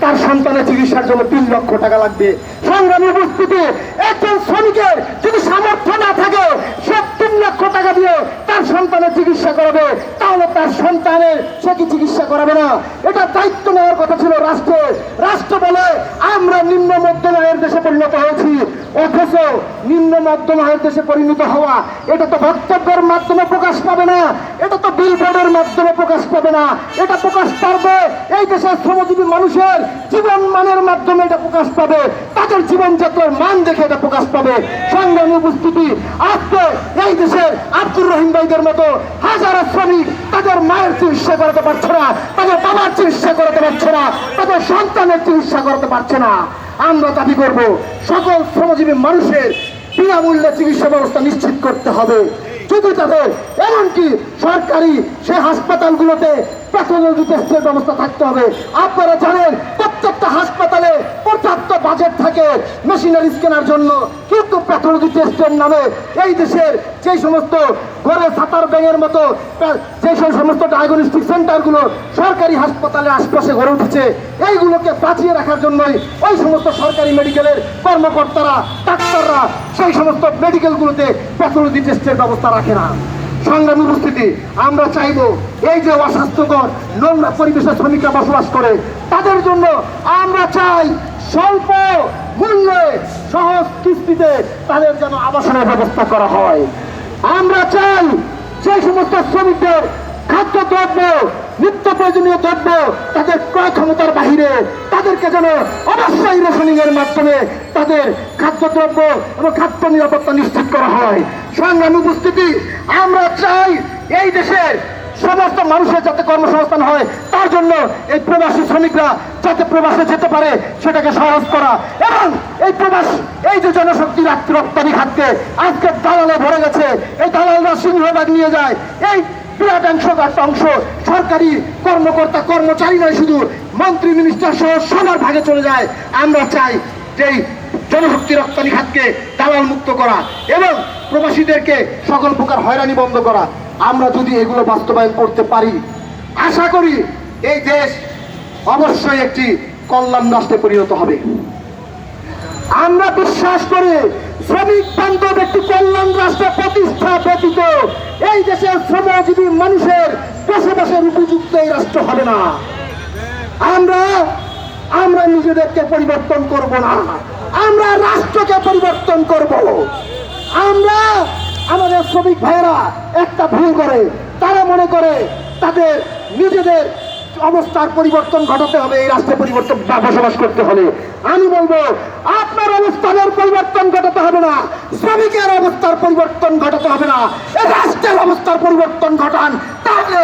তার সন্তানের চিকিৎসার জন্য তিন লক্ষ টাকা লাগবে। সংগ্রামী উপস্থিতি, একজন শ্রমিকের যদি সামর্থ্য না থাকে, সে তিন লক্ষ টাকা দিয়ে তার সন্তানের চিকিৎসা করাবে। তাহলে তার সন্তানের সে কি চিকিৎসা করাবে না? এটা দায়িত্ব নেওয়ার কথা ছিল রাষ্ট্রের। রাষ্ট্র বলে, আমরা নিম্ন মধ্যম আয়ের দেশে পরিণত হয়েছি। অথচ নিম্ন মধ্যম আয়ের দেশে পরিণত হওয়া, এটা তো বক্তব্যের মাধ্যমে প্রকাশ পাবে না, এটা তো বিলবোর্ডের মাধ্যমে প্রকাশ পাবে না, এটা প্রকাশ পাবে এই দেশের শ্রমজীবী মানুষের জীবন মানের মাধ্যমে এটা প্রকাশ পাবে, তাদের জীবনযাত্রার মান দেখে এটা প্রকাশ পাবে। সংগ্রামী উপস্থিতি, আজকে এই দেশের আব্দুর রহিম ভাইদের মতো হাজারো শ্রমিক তাদের মায়ের চিকিৎসা করাতে পারছে না, তাদের বাবার চিকিৎসা করাতে পারছে না, তাদের সন্তানের চিকিৎসা করাতে পারছে না। আমরা দাবি করব, সকল শ্রমজীবী মানুষের বিনামূল্যে চিকিৎসা ব্যবস্থা নিশ্চিত করতে হবে। যদি তাদের, এমনকি সরকারি সে হাসপাতালগুলোতে প্যাথোলজি টেস্টের ব্যবস্থা থাকতে হবে, আপনারা জানেন প্রত্যেকটা হাসপাতালে পর্যাপ্ত বাজেট থাকে মেশিনারিজ কেনার জন্য। কিন্তু প্যাথোলজি টেস্টের নামে এই দেশের যে সমস্ত ঘরে সাতার ব্যাঙের মতো যে সব সমস্ত ডায়াগনস্টিক সেন্টারগুলো সরকারি হাসপাতালের আশপাশে গড়ে উঠেছে, এইগুলোকে বাঁচিয়ে রাখার জন্যই ওই সমস্ত সরকারি মেডিকেলের কর্মকর্তারা, ডাক্তাররা সেই সমস্ত মেডিকেলগুলোতে প্যাথোলজি টেস্টের ব্যবস্থা রাখে না। সংগ্রাম উপস্থিতি, আমরা চাইব এই যে অস্বাস্থ্যকর নোংরা পরিবেশে শ্রমিকরা বসবাস করে, তাদের জন্য আমরা চাই স্বল্প মূল্যে সহজ কিস্তিতে তাদের যেন আবাসনের ব্যবস্থা করা হয়। আমরা চাই যে সমস্ত শ্রমিকদের খাদ্য দ্রব্য, নিত্য প্রয়োজনীয় দ্রব্য তাদের ক্রয় ক্ষমতার বাহিরে তাদেরকে যেন অবশ্যই রেশনিং এর মাধ্যমে তাদের খাদ্যদ্রব্য এবং খাদ্য নিরাপত্তা নিশ্চিত করা হয়। সংগ্রামী উপস্থিতি, আমরা চাই এই দেশের সমস্ত মানুষের যাতে কর্মসংস্থান হয়, তার জন্য এই প্রবাসী শ্রমিকরা যাতে প্রবাসে যেতে পারে, সেটাকে সহজ করা এবং এই প্রবাস, এই যে জনশক্তি রপ্তানি খাতকে আজকে দালালে ভরে গেছে দালালরা সিংহভাগ নিয়ে যায়। এই বিরাট অংশ অংশ সরকারি কর্মকর্তা কর্মচারী নয় শুধু মন্ত্রী মিনিস্টার সহ সবার ভাগে চলে যায়। আমরা চাই যে জনশক্তি রপ্তানি খাতকে দালাল মুক্ত করা এবং প্রবাসীদেরকে সকল প্রকার হয়রানি বন্ধ করা। আমরা যদি এগুলো বাস্তবায়ন করতে পারি, আশা করি এই দেশ অবশ্যই একটি কল্যাণ রাষ্ট্রে পরিণত হবে। আমরা বিশ্বাস করি শ্রমিক বান্ধব একটি রাষ্ট্র প্রতিষ্ঠা ব্যতীত এই দেশের শ্রমজীবী মানুষের বসবাসের উপযুক্ত এই রাষ্ট্র হবে না। আমরা আমরা নিজেদেরকে পরিবর্তন করব না। আমরা রাষ্ট্রকে পরিবর্তন করব। আমরা আমাদের শ্রমিক ভাইয়েরা একটা ভুল করে, তারা মনে করে তাদের নিজেদের অবস্থার পরিবর্তন ঘটাতে হবে, এই রাষ্ট্রে পরিবর্তন বসবাস করতে হবে। আমি বলব, আপনার অবস্থানের পরিবর্তন ঘটাতে হবে না, শ্রমিকের অবস্থার পরিবর্তন ঘটাতে হবে না রাষ্ট্রের অবস্থার পরিবর্তন ঘটান তাহলে